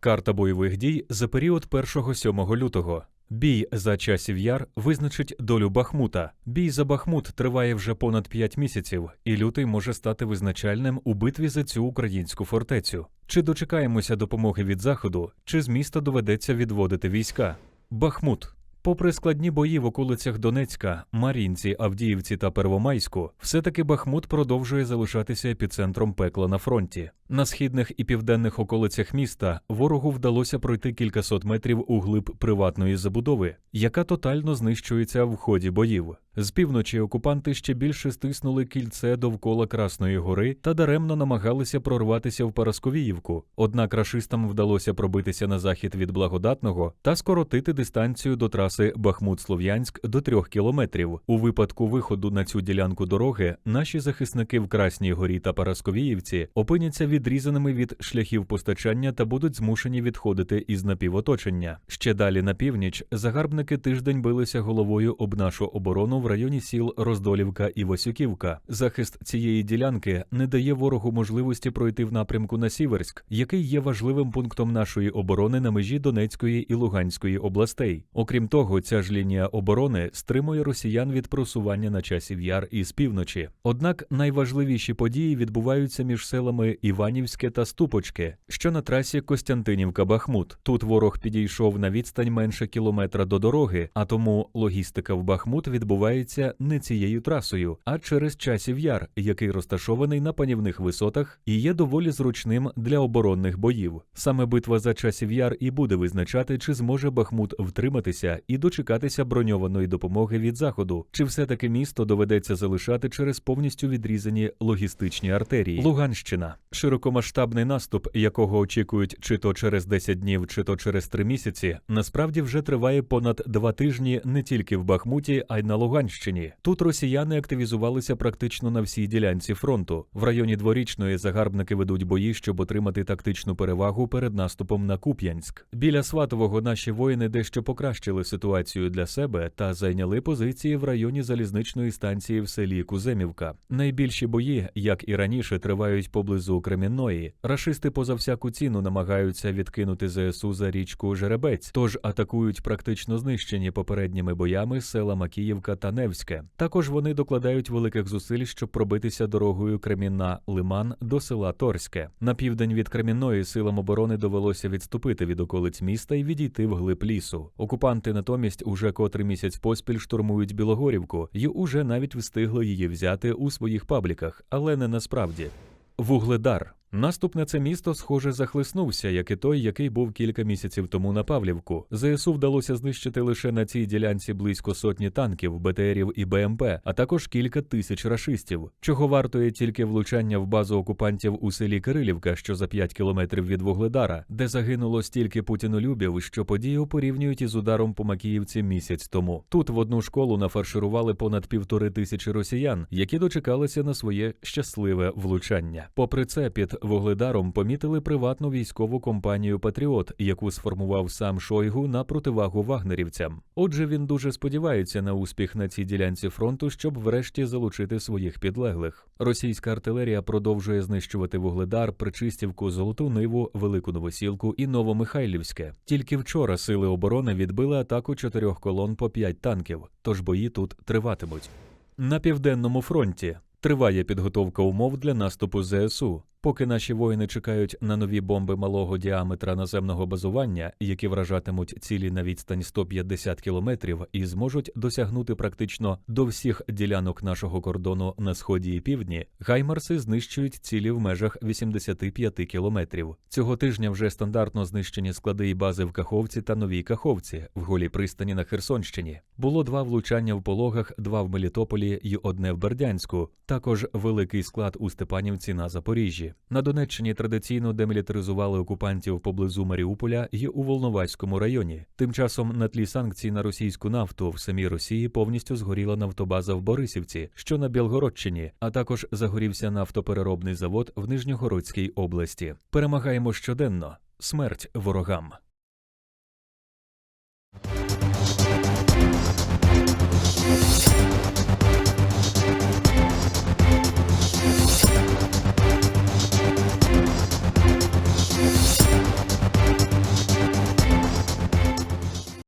Карта бойових дій за період 1-7 лютого. Бій за часів яр визначить долю Бахмута. Бій за Бахмут триває вже понад 5 місяців, і лютий може стати визначальним у битві за цю українську фортецю. Чи дочекаємося допомоги від заходу, чи з міста доведеться відводити війська? Бахмут. Попри складні бої в околицях Донецька, Мар'їнці, Авдіївці та Первомайську, все-таки Бахмут продовжує залишатися епіцентром пекла на фронті. На східних і південних околицях міста ворогу вдалося пройти кількасот метрів у глиб приватної забудови, яка тотально знищується в ході боїв. З півночі окупанти ще більше стиснули кільце довкола Красної гори та даремно намагалися прорватися в Парасковіївку. Однак рашистам вдалося пробитися на захід від благодатного та скоротити дистанцію до траси Бахмут-Слов'янськ до трьох кілометрів. У випадку виходу на цю ділянку дороги наші захисники в Красній горі та Парасковіївці опиняться відрізаними від шляхів постачання та будуть змушені відходити із напівоточення. Ще далі на північ загарбники тиждень билися головою об нашу оборону в районі сіл Роздолівка і Васюківка. Захист цієї ділянки не дає ворогу можливості пройти в напрямку на Сіверськ, який є важливим пунктом нашої оборони на межі Донецької і Луганської областей. Окрім того, ця ж лінія оборони стримує росіян від просування на часів яр із півночі. Однак найважливіші події відбуваються між селами Іванівське та Ступочке, що на трасі Костянтинівка-Бахмут. Тут ворог підійшов на відстань менше кілометра до дороги, а тому логістика в Бахмут відбувається не цією трасою, а через часів яр, який розташований на панівних висотах і є доволі зручним для оборонних боїв. Саме битва за часів яр і буде визначати, чи зможе Бахмут втриматися і дочекатися броньованої допомоги від заходу, чи все-таки місто доведеться залишати через повністю відрізані логістичні артерії. Луганщина широкомасштабний наступ, якого очікують чи то через 10 днів, чи то через 3 місяці, насправді вже триває понад два тижні не тільки в Бахмуті, а й на Луганщині. Тут росіяни активізувалися практично на всій ділянці фронту. В районі дворічної загарбники ведуть бої, щоб отримати тактичну перевагу перед наступом на Куп'янськ. Біля Сватового наші воїни дещо покращили ситуацію для себе та зайняли позиції в районі залізничної станції в селі Куземівка. Найбільші бої, як і раніше, тривають поблизу Кремінної. Рашисти поза всяку ціну намагаються відкинути ЗСУ за річку Жеребець, тож атакують практично знищені попередніми боями села Макіївка та Невське. Також вони докладають великих зусиль, щоб пробитися дорогою Кремінна Лиман до села Торське. На південь від Кремінної силам оборони довелося відступити від околиць міста і відійти вглиб лісу. Окупанти натомість уже котрий місяць поспіль штурмують Білогорівку і уже навіть встигли її взяти у своїх пабліках, але не насправді. Вугледар. Наступ на це місто, схоже, захлиснувся, як і той, який був кілька місяців тому на Павлівку. ЗСУ вдалося знищити лише на цій ділянці близько сотні танків, БТРів і БМП, а також кілька тисяч рашистів. Чого вартує тільки влучання в базу окупантів у селі Кирилівка, що за 5 кілометрів від Вугледара, де загинуло стільки путінолюбів, що подію порівнюють із ударом по Макіївці місяць тому. Тут в одну школу нафарширували понад півтори тисячі росіян, які дочекалися на своє щасливе влучання. Попри це, під Вугледаром помітили приватну військову компанію Патріот, яку сформував сам Шойгу на противагу вагнерівцям. Отже, він дуже сподівається на успіх на цій ділянці фронту, щоб врешті залучити своїх підлеглих. Російська артилерія продовжує знищувати Вугледар, Причистівку, Золоту Ниву, Велику Новосілку і Новомихайлівське. Тільки вчора сили оборони відбили атаку чотирьох колон по п'ять танків, тож бої тут триватимуть. На південному фронті триває підготовка умов для наступу ЗСУ. Поки наші воїни чекають на нові бомби малого діаметра наземного базування, які вражатимуть цілі на відстань 150 кілометрів і зможуть досягнути практично до всіх ділянок нашого кордону на сході і півдні, гаймарси знищують цілі в межах 85 кілометрів. Цього тижня вже стандартно знищені склади і бази в Каховці та Новій Каховці в голій пристані на Херсонщині. Було два влучання в пологах, два в Мелітополі і одне в Бердянську. Також великий склад у Степанівці на Запоріжжі. На Донеччині традиційно демілітаризували окупантів поблизу Маріуполя і у Волноваському районі. Тим часом на тлі санкцій на російську нафту в самій Росії повністю згоріла нафтобаза в Борисівці, що на Білгородщині, а також загорівся нафтопереробний завод в Нижньогородській області. Перемагаємо щоденно. Смерть ворогам.